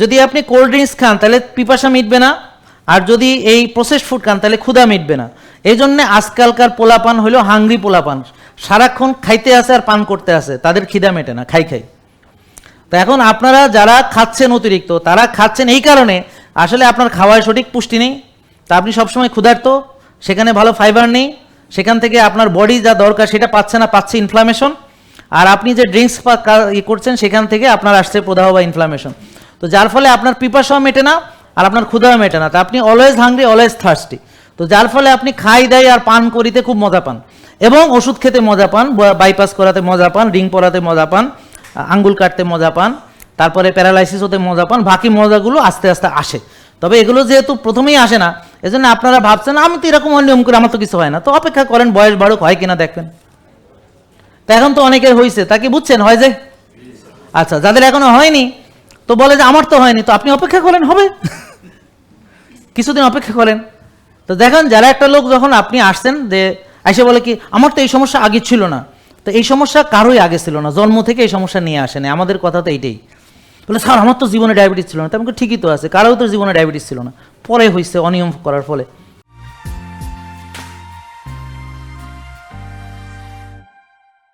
যদি আপনি cold drinks খান, তাহলে পিপাসা মিটবে না। আর যদি এই প্রসেস ফুড খান, তাহলে ক্ষুধা মিটবে না। এই জন্যে আজকালকার পোলাপান হলো হাংরি পোলাপান। সারাক্ষণ খাইতে আসে আর পান করতে আসে, তাদের খিদা মেটে না, খাই খাই। তো এখন আপনারা যারা খাচ্ছেন অতিরিক্ত, তারা খাচ্ছেন এই কারণে, আসলে আপনার খাওয়ায় সঠিক পুষ্টি নেই। তা আপনি সবসময় ক্ষুধার্ত, সেখানে ভালো ফাইবার নেই। সেখান থেকে আপনার বডি যা দরকার, সেটা পাচ্ছে না, পাচ্ছে ইনফ্লামেশন আর আপনি যে ড্রিঙ্কস করছেন, সেখান থেকে আপনার আসছে প্রদাহ বা ইনফ্লামেশন তো যার ফলে আপনার পিপাসাও মেটে না, আর আপনার ক্ষুধাও মেটে না। তা আপনি অলওয়েজ হাংরি অলওয়েজ থার্স্টি তো যার ফলে আপনি খাই দেয় আর পান করিতে খুব মজা পান। এবং ওষুধ খেতে মজা পান বাইপাস করাতে মজা পান রিং পরাতে মজা পান আঙ্গুল কাটতে মজা পান, তারপরে প্যারালাইসিস হতে মজা পান, বাকি মজাগুলো আস্তে আস্তে আসে। তবে এগুলো যেহেতু প্রথমেই আসে না, এজন্য আপনারা ভাবছেন, আমি তো এরকম নিয়ম করে আমার তো কিছু হয় না। তো অপেক্ষা করেন, বয়স বাড়ুক, হয় কিনা দেখবেন। তো এখন তো অনেকের হয়েছে তা কি বুঝছেন, হয় যে? আচ্ছা যাদের এখনও হয়নি তো বলে যে আমার তো হয়নি, তো আপনি অপেক্ষা করেন, হবে? কিছুদিন অপেক্ষা করেন। তো দেখেন, যারা একটা লোক যখন আপনি আসছেন, যে এসে বলে কি, আমার তো এই সমস্যা আগে ছিল না। তো এই সমস্যা কারোই আগে ছিল না, জন্ম থেকে এই সমস্যা নিয়ে আসেনি আমাদের কথা তো এইটাই। বলে, স্যার, আমার তো জীবনে ডায়াবেটিস ছিল না। তেমন ঠিকই তো আছে কারও তো জীবনে ডায়াবেটিস ছিল না। পরে হয়েছে অনিয়ম করার ফলে।